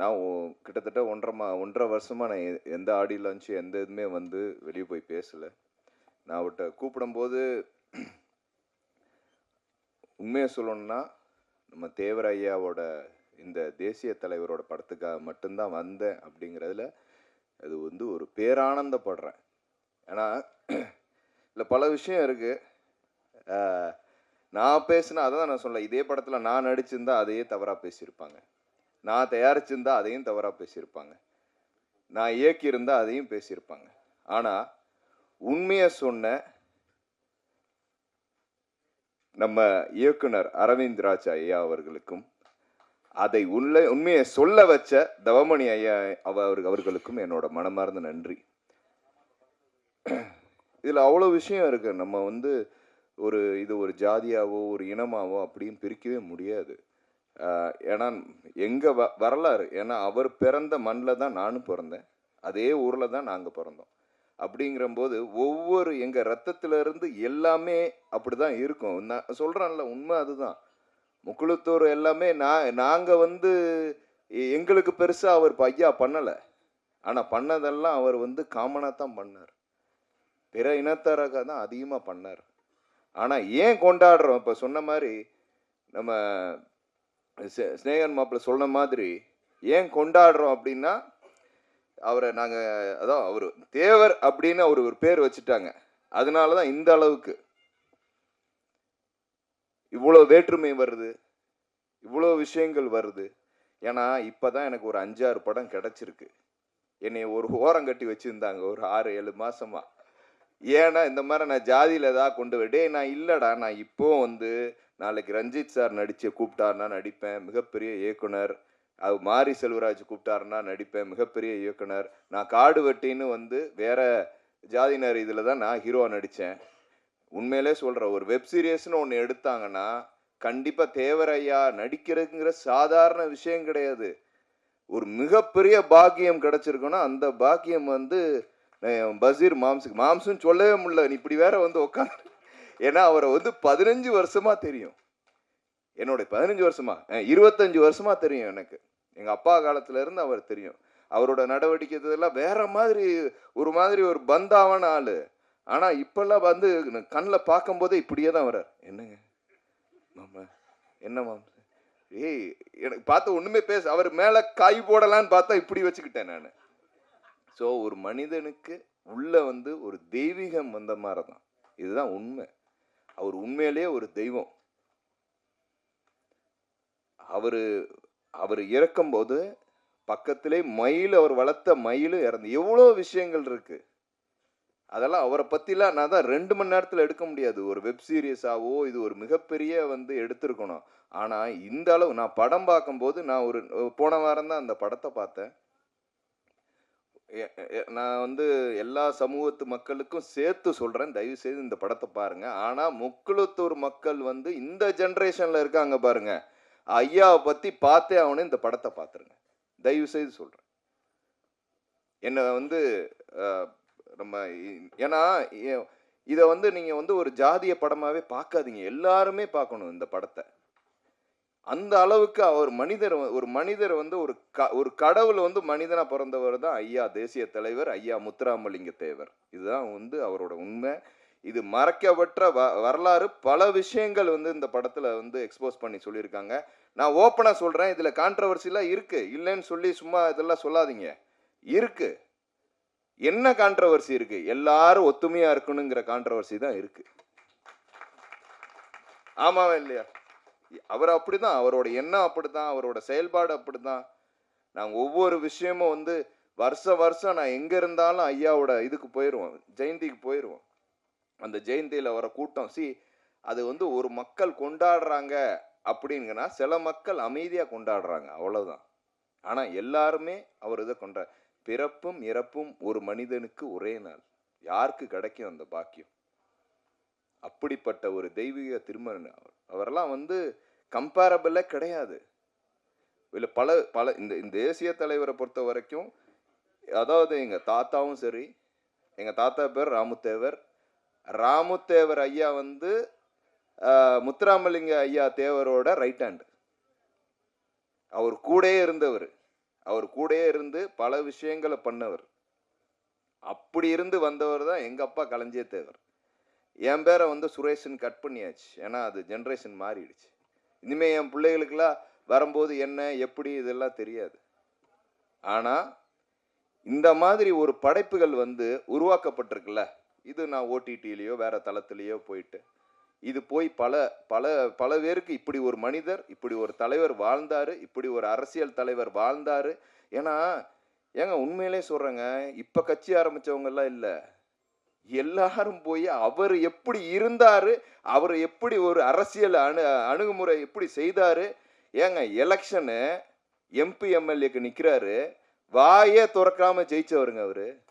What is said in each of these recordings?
நான் கிட்டத்தட்ட ஒன்றரை மா ஒன்றரை வருஷமாக நான் எ- எந்த ஆடியோ லான்ச்சு எந்த இதுவுமே வந்து வெளியே போய் பேசல. நான் அவர்கிட்ட கூப்பிடும்போது உண்மையை சொல்லணும்னா நம்ம தேவர் இந்த தேசிய தலைவரோட படத்துக்காக மட்டும்தான் வந்தேன் அப்படிங்கிறதுல அது வந்து ஒரு பேரானந்தப்படுறேன். ஏன்னா இல்லை பல விஷயம் இருக்குது நான் பேசினா அதான் நான் சொல்ல இதே படத்தில் நான் நடிச்சிருந்தா அதையே தவறாக பேசியிருப்பாங்க. நான் தயாரிச்சிருந்தா அதையும் தவறாக பேசியிருப்பாங்க. நான் இயக்கியிருந்தா அதையும் பேசியிருப்பாங்க. ஆனால் உண்மையை சொன்ன நம்ம இயக்குனர் அரவிந்த் ராஜ் ஐயா அவர்களுக்கும் அதை உள்ள உண்மையை சொல்ல வச்ச தவமணி ஐயா அவர் அவர்களுக்கும் என்னோட மனமார்ந்த நன்றி. இதில் அவ்வளோ விஷயம் இருக்கு. நம்ம வந்து ஒரு இது ஒரு ஜாதியாவோ ஒரு இனமாவோ அப்படியும் பிரிக்கவே முடியாது. ஏன்னா எங்கள் வ வரலாறு ஏன்னா அவர் பிறந்த மண்ணில் தான் நானும் பிறந்தேன். அதே ஊரில் தான் நாங்கள் பிறந்தோம். அப்படிங்கிறம்போது ஒவ்வொரு எங்கள் ரத்தத்திலிருந்து இருந்து எல்லாமே அப்படிதான் இருக்கும். நான் சொல்கிறேன்ல உண்மை அதுதான். முக்குளத்தூர் எல்லாமே நான் நாங்கள் வந்து எ- எங்களுக்கு பெருசாக அவர் ஐயா பண்ணலை. ஆனால் பண்ணதெல்லாம் அவர் வந்து காமனாக தான் பண்ணார். பிற இனத்தாராக தான் அதிகமாக பண்ணார். ஆனால் ஏன் கொண்டாடுறோம்? இப்போ சொன்ன மாதிரி நம்ம ஸ்னேகன் மாப்பிள்ள சொன்ன மாதிரி ஏன் கொண்டாடுறோம் அப்படின்னா அவரை நாங்கள் அதான் அவர் தேவர் அப்படின்னு அவர் ஒரு பேர் வச்சுட்டாங்க. அதனால தான் இந்த அளவுக்கு. இவ்வளோ வேற்றுமை வருது. இவ்வளோ விஷயங்கள் வருது. ஏன்னா இப்போதான் எனக்கு ஒரு அஞ்சாறு படம் கிடச்சிருக்கு. என்னை ஒரு ஓரம் கட்டி வச்சுருந்தாங்க ஒரு ஆறு ஏழு மாதமாக ஏன்னா இந்த மாதிரி நான் ஜாதியில் ஏதாவது கொண்டு போய் டேய் நான் இல்லைடா நான் இப்போ வந்து நாளைக்கு ரஞ்சித் சார் நடித்து கூப்பிட்டாருன்னா நடிப்பேன். மிகப்பெரிய இயக்குனர். அது மாரி செல்வராஜ் கூப்பிட்டாருன்னா நடிப்பேன். மிகப்பெரிய இயக்குனர். நான் காடு வெட்டின்னு வந்து வேற ஜாதியினர் இதில் தான் நான் ஹீரோவாக நடித்தேன் உண்மையிலே சொல்கிறேன் ஒரு வெப் சீரியஸ்னு ஒன்று எடுத்தாங்கன்னா கண்டிப்பாக தேவரையா நடிக்கிறதுங்கிற சாதாரண விஷயம் கிடையாது. ஒரு மிகப்பெரிய பாக்கியம் கிடச்சிருக்குன்னா அந்த பாக்கியம் வந்து பசீர் மாம்சுக்கு மாம்சுன்னு சொல்லவே முடியல. நீ இப்படி வேற வந்து உட்காந்து ஏன்னா அவரை வந்து பதினஞ்சு வருஷமா தெரியும். என்னுடைய பதினஞ்சு வருஷமா? இருபத்தஞ்சு வருஷமா தெரியும் எனக்கு. எங்கள் அப்பா காலத்துல இருந்து அவர் தெரியும். அவரோட நடவடிக்கை இதெல்லாம் வேற மாதிரி ஒரு மாதிரி ஒரு பந்தாவான ஆள். ஆனால் இப்பெல்லாம் வந்து கண்ணில் பார்க்கும்போதே இப்படியே தான் வர்றார். என்னங்க? மாமா என்ன மாமா? ஏய் எனக்கு பார்த்து ஒன்றுமே பேச அவர் மேலே காய் போடலான்னு பார்த்தா இப்படி வச்சுக்கிட்டேன் நான். ஸோ ஒரு மனிதனுக்கு உள்ளே வந்து ஒரு தெய்வீகம் வந்த மாதிரி தான் இதுதான் உண்மை. அவர் உண்மையிலேயே ஒரு தெய்வம். அவர் அவர் இறக்கும்போது பக்கத்திலே மயில் அவர் வளர்த்த மயில் இறந்து எவ்வளோ விஷயங்கள் இருக்கு. அதெல்லாம் அவரை பற்றிலாம் நான் தான் ரெண்டு மணி நேரத்தில் எடுக்க முடியாது. ஒரு வெப் சீரியஸாவோ இது ஒரு மிகப்பெரிய வந்து எடுத்திருக்கணும். ஆனால் இந்த அளவு நான் படம் பார்க்கும்போது நான் ஒரு போன வாரம் தான் அந்த படத்தை பார்த்தேன். நான் வந்து எல்லா சமூகத்து மக்களுக்கும் சேர்த்து சொல்கிறேன் தயவு செய்து இந்த படத்தை பாருங்கள் ஆனால் முக்குளத்தூர் மக்கள் வந்து இந்த ஜென்ரேஷனில் இருக்காங்க பாருங்கள் ஐயாவை பற்றி பார்த்தே அவனு இந்த படத்தை பார்த்துருங்க. தயவு செய்து சொல்கிறேன் என்ன வந்து நம்ம ஏன்னா இதை வந்து நீங்கள் வந்து ஒரு ஜாதிய படமாகவே பார்க்காதீங்க. எல்லாருமே பார்க்கணும் இந்த படத்தை. அந்த அளவுக்கு அவர் மனிதர் ஒரு மனிதர் வந்து ஒரு க ஒரு கடவுள் வந்து மனிதனாக பிறந்தவர் தான் ஐயா தேசிய தலைவர் ஐயா முத்துராமலிங்க தேவர். இதுதான் வந்து அவரோட உண்மை. இது மறைக்கப்பட்ட வ வரலாறு. பல விஷயங்கள் வந்து இந்த படத்தில் வந்து எக்ஸ்போஸ் பண்ணி சொல்லியிருக்காங்க. நான் ஓப்பனாக சொல்கிறேன் இதில் கான்ட்ரவர்சிலாம் இருக்குது இல்லைன்னு சொல்லி சும்மா இதெல்லாம் சொல்லாதீங்க. இருக்குது என்ன கான்ட்ரவர்சி இருக்குது எல்லாரும் ஒத்துமையாக இருக்கணுங்கிற கான்ட்ரவர்சி தான் இருக்குது ஆமாவே இல்லையா? அவர் அப்படி தான் அவரோட எண்ணம் அப்படிதான் அவரோட செயல்பாடு அப்படிதான். நாங்கள் ஒவ்வொரு விஷயமும் வந்து வருஷம் வருஷம் நான் எங்கே இருந்தாலும் ஐயாவோட இதுக்கு போயிடுவோம் ஜெயந்திக்கு போயிடுவோம் அந்த ஜெயந்தியில் வர கூட்டம் சி அது வந்து ஒரு மக்கள் கொண்டாடுறாங்க அப்படிங்கன்னா சில மக்கள் அமைதியாக கொண்டாடுறாங்க அவ்வளோதான் ஆனால் எல்லாருமே அவர் இதை கொண்டா பிறப்பும் இறப்பும் ஒரு மனிதனுக்கு ஒரே நாள். யாருக்கு கிடைக்கும் அந்த பாக்கியம்? அப்படிப்பட்ட ஒரு தெய்வீக திருமணம். அவர் அவரெல்லாம் வந்து கம்பேரபிளே கிடையாது. இல்லை பல பல இந்த இந்த தேசிய தலைவரை பொறுத்த வரைக்கும் அதாவது எங்கள் தாத்தாவும் சரி எங்கள் தாத்தா பேர் ராமுத்தேவர். ராமுத்தேவர் ஐயா வந்து முத்துராமலிங்க ஐயா தேவரோட ரைட் ஹேண்ட் அவர் கூடயே இருந்தவர். அவர் கூடயே இருந்து பல விஷயங்களை பண்ணவர். அப்படி இருந்து வந்தவர் தான் எங்கள் அப்பா களஞ்சிய தேவர் என் பேரை வந்து சுரேஷன் கட் பண்ணியாச்சு. ஏன்னா அது ஜென்ரேஷன் மாறிடுச்சு. இனிமேல் என் பிள்ளைகளுக்கெல்லாம் வரும்போது என்ன எப்படி இதெல்லாம் தெரியாது. ஆனால் இந்த மாதிரி ஒரு படைப்புகள் வந்து உருவாக்கப்பட்டிருக்குல்ல. இது நான் ஓடிடியிலேயோ வேறு தளத்துலேயோ போயிட்டு இது போய் பல பல பல பேருக்கு இப்படி ஒரு மனிதர் இப்படி ஒரு தலைவர் வாழ்ந்தார் இப்படி ஒரு அரசியல் தலைவர் வாழ்ந்தார். ஏன்னா ஏங்க உண்மையிலே சொல்கிறேங்க இப்போ கட்சி ஆரம்பித்தவங்கெல்லாம் இல்லை. எல்லாரும் போய் அவர் எப்படி இருந்தார் அவர் எப்படி ஒரு அரசியல் அணு அணுகுமுறை எப்படி செய்தார்? ஏங்க எலெக்ஷனு எம்பி எம்எல்ஏக்கு நிற்கிறாரு வாயே துறக்காம ஜெயிச்சவருங்க அவரு.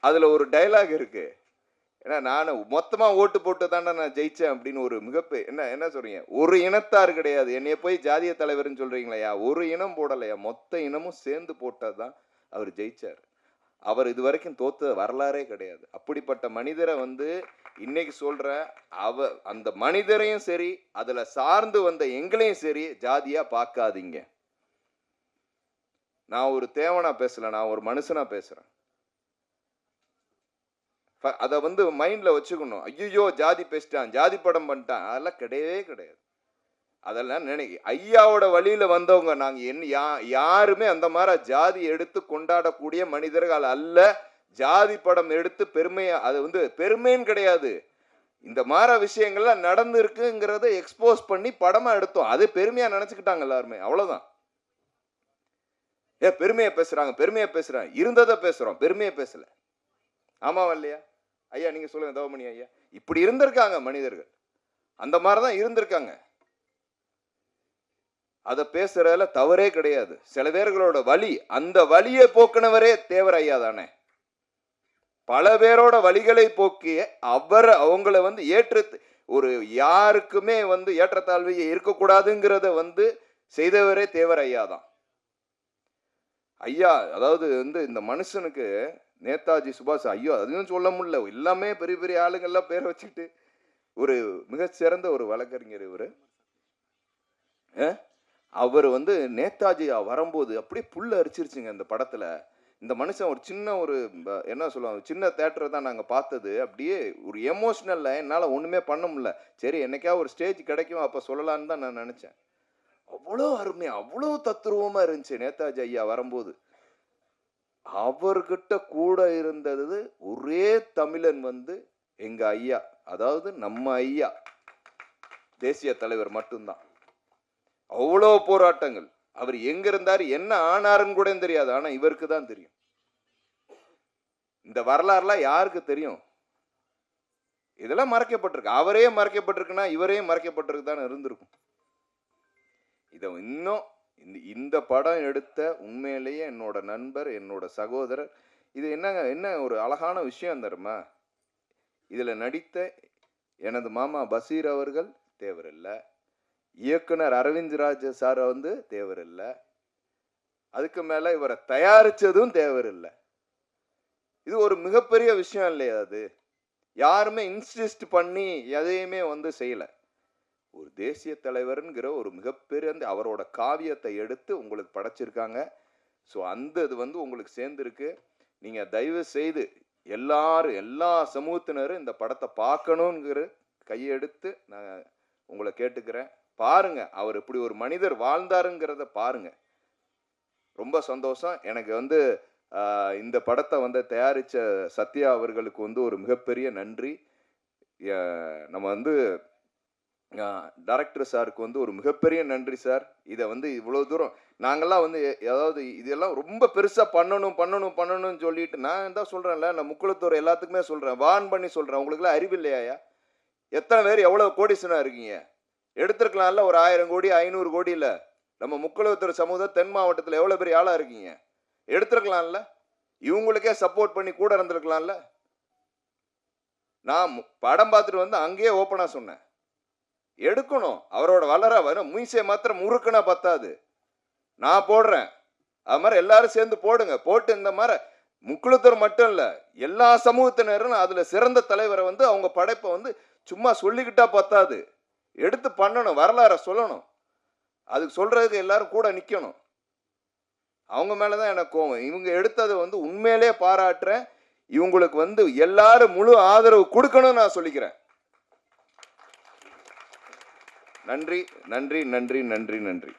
அதில் ஒரு டைலாக் இருக்கு. ஏன்னா நான் மொத்தமாக ஓட்டு போட்டு தானே நான் ஜெயித்தேன் அப்படின்னு ஒரு மிகப்பெரிய என்ன என்ன சொல்றீங்க? ஒரு இனத்தார் கிடையாது. என்னைய போய் ஜாதிய தலைவர்னு சொல்றீங்களையா? ஒரு இனம் போடலையா? மொத்த இனமும் சேர்ந்து போட்டால் தான் அவர் ஜெயிச்சார். அவர் இது வரைக்கும் தோத்த வரலாறே கிடையாது. அப்படிப்பட்ட மனிதரை வந்து இன்னைக்கு சொல்ற அவ அந்த மனிதரையும் சரி அதுல சார்ந்து வந்த எங்களையும் சரி ஜாதியா பார்க்காதீங்க. நான் ஒரு தேவனா பேசல நான் ஒரு மனுஷனா பேசுறேன். அதை அத வந்து மைண்ட்ல வச்சுக்கணும். ஐயோ ஜாதி பேசிட்டான் ஜாதி படம் பண்ணிட்டான். அதெல்லாம் கிடையவே கிடையாது. அதெல்லாம் நினைக்க ஐயாவோட வழியில் வந்தவங்க நாங்கள் என்ன யா யாருமே அந்த மாதிரி ஜாதி எடுத்து கொண்டாடக்கூடிய மனிதர்கள் அல்ல. ஜாதி படம் எடுத்து பெருமையை அது வந்து பெருமைன்னு கிடையாது. இந்த மாதிரி விஷயங்கள்லாம் நடந்திருக்குங்கிறத எக்ஸ்போஸ் பண்ணி படமாக எடுத்தோம். அது பெருமையாக நினச்சிக்கிட்டாங்க எல்லாருமே. அவ்வளோதான் ஏ பெருமையை பேசுகிறாங்க பெருமையாக பேசுகிறாங்க இருந்ததை பேசுகிறோம் பெருமையை பேசல. ஆமாவா இல்லையா? ஐயா நீங்கள் சொல்லுங்கள் தவமணி ஐயா. இப்படி இருந்திருக்காங்க மனிதர்கள். அந்த மாதிரி தான் இருந்திருக்காங்க. அதை பேசுறதுல தவறே கிடையாது. சில பேர்களோட வழி அந்த வழியை போக்குனவரே தேவர் ஐயா தானே. பல பேரோட வழிகளை போக்கிய அவர் அவங்கள வந்து ஏற்று ஒரு யாருக்குமே வந்து ஏற்றத்தாழ்வையே இருக்கக்கூடாதுங்கிறத வந்து செய்தவரே தேவர் ஐயா தான். ஐயா அதாவது வந்து இந்த மனுஷனுக்கு நேதாஜி சுபாஷ் ஐயோ அதையும் சொல்ல முடியல. எல்லாமே பெரிய பெரிய ஆளுங்கள்லாம் பேரை வச்சுக்கிட்டு ஒரு மிகச்சிறந்த ஒரு வழக்கறிஞர் இவர். அவர் வந்து நேதாஜி வரும்போது அப்படியே புல்ல அரிச்சிருச்சுங்க இந்த படத்துல. இந்த மனுஷன் ஒரு சின்ன ஒரு என்ன சொல்லுவாங்க சின்ன தேட்டரை தான் நாங்கள் பார்த்தது. அப்படியே ஒரு எமோஷ்னல்ல என்னால் ஒன்றுமே பண்ண முடியல. சரி என்னைக்கா ஒரு ஸ்டேஜ் கிடைக்கும் அப்போ சொல்லலான்னு தான் நான் நினச்சேன். அவ்வளோ அருமையாக அவ்வளோ தத்துருவமாக இருந்துச்சு நேதாஜி ஐயா வரும்போது. அவர்கிட்ட கூட இருந்தது ஒரே தமிழன் வந்து எங்கள் ஐயா. அதாவது நம்ம ஐயா. தேசிய தலைவர் மட்டும்தான். அவ்வளோ போராட்டங்கள். அவர் எங்க இருந்தார் என்ன ஆனாருன்னு கூட தெரியாது. ஆனா இவருக்கு தான் தெரியும். இந்த வரலாறுலாம் யாருக்கு தெரியும்? இதெல்லாம் மறைக்கப்பட்டிருக்கு. அவரே மறைக்கப்பட்டிருக்குன்னா இவரே மறைக்கப்பட்டிருக்குதானே இருந்திருக்கும். இதை இன்னும் இந்த இந்த படம் எடுத்த உண்மையிலேயே என்னோட நண்பர் என்னோட சகோதரர் இது என்னங்க என்ன ஒரு அழகான விஷயம் தருமா இதில் நடித்த எனது மாமா பசீர் அவர்கள் தேவரில்லை. இயக்குனர் அரவிந்த் ராஜ சாரை வந்து இல்லை அதுக்கு மேலே இவரை தயாரித்ததும் தேவர் இல்லை இது ஒரு மிகப்பெரிய விஷயம் இல்லையா அது? யாருமே இன்சிஸ்ட் பண்ணி எதையுமே வந்து செய்யலை. ஒரு தேசிய தலைவருங்கிற ஒரு மிகப்பெரிய அந்த அவரோட காவியத்தை எடுத்து உங்களுக்கு படைச்சிருக்காங்க. ஸோ அந்த இது வந்து உங்களுக்கு சேர்ந்துருக்கு. நீங்கள் தயவு செய்து எல்லாரும் எல்லா சமூகத்தினரும் இந்த படத்தை பார்க்கணுங்கிற கையெடுத்து நான் உங்களை கேட்டுக்கிறேன். பாருங்க அவர் இப்படி ஒரு மனிதர் வாழ்ந்தாருங்கிறத பாருங்க. ரொம்ப சந்தோஷம். எனக்கு வந்து இந்த படத்தை வந்து தயாரித்த சத்யா அவர்களுக்கு வந்து ஒரு மிகப்பெரிய நன்றி. நம்ம வந்து டைரக்டர் சாருக்கு வந்து ஒரு மிகப்பெரிய நன்றி சார். இதை வந்து இவ்வளோ தூரம் நாங்கெல்லாம் வந்து ஏதாவது இதெல்லாம் ரொம்ப பெருசாக பண்ணணும் பண்ணணும் பண்ணணும்னு சொல்லிட்டு நான் தான் சொல்கிறேன்ல நான் முக்குளத்தூர் எல்லாத்துக்குமே சொல்கிறேன் வான் பண்ணி சொல்கிறேன் உங்களுக்குலாம் அறிவு இல்லையாயா எத்தனை பேர் எவ்வளோ கோடிசனாக இருக்கீங்க? எடுத்திருக்கலாம்ல ஒரு ஆயிரம் கோடி ஐநூறு கோடி இல்லை. நம்ம முக்குளத்தூர் சமூகம் தென் மாவட்டத்தில் எவ்வளோ பெரிய ஆளாக இருக்கீங்க? எடுத்திருக்கலாம்ல இவங்களுக்கே சப்போர்ட் பண்ணி கூட இருந்திருக்கலாம்ல நான் மு- படம் பார்த்துட்டு வந்து அங்கேயே ஓப்பனாக சொன்னேன். எடுக்கணும். அவரோட வளர வர மீசை மாத்திரம் முறுக்குனா பத்தாது. நான் போடுறேன். அது மாதிரி எல்லாரும் சேர்ந்து போடுங்க. போட்டு இந்த மாதிரி முக்குளத்தூர் மட்டும் இல்லை எல்லா சமூகத்தினரும் அதில் சிறந்த தலைவரை வந்து அவங்க படைப்பை வந்து சும்மா சொல்லிக்கிட்டா பத்தாது. எடுத்து பண்ணணும் வரலாறை சொல்லணும். அதுக்கு சொல்கிறதுக்கு எல்லாரும் கூட நிற்கணும் அவங்க மேலே தான் எனக்கு கோவம். இவங்க எடுத்ததை வந்து உண்மையிலே பாராட்டுறேன். இவங்களுக்கு வந்து எல்லாரும் முழு ஆதரவு கொடுக்கணும்னு நான் சொல்லிக்கிறேன். நன்றி நன்றி நன்றி நன்றி நன்றி.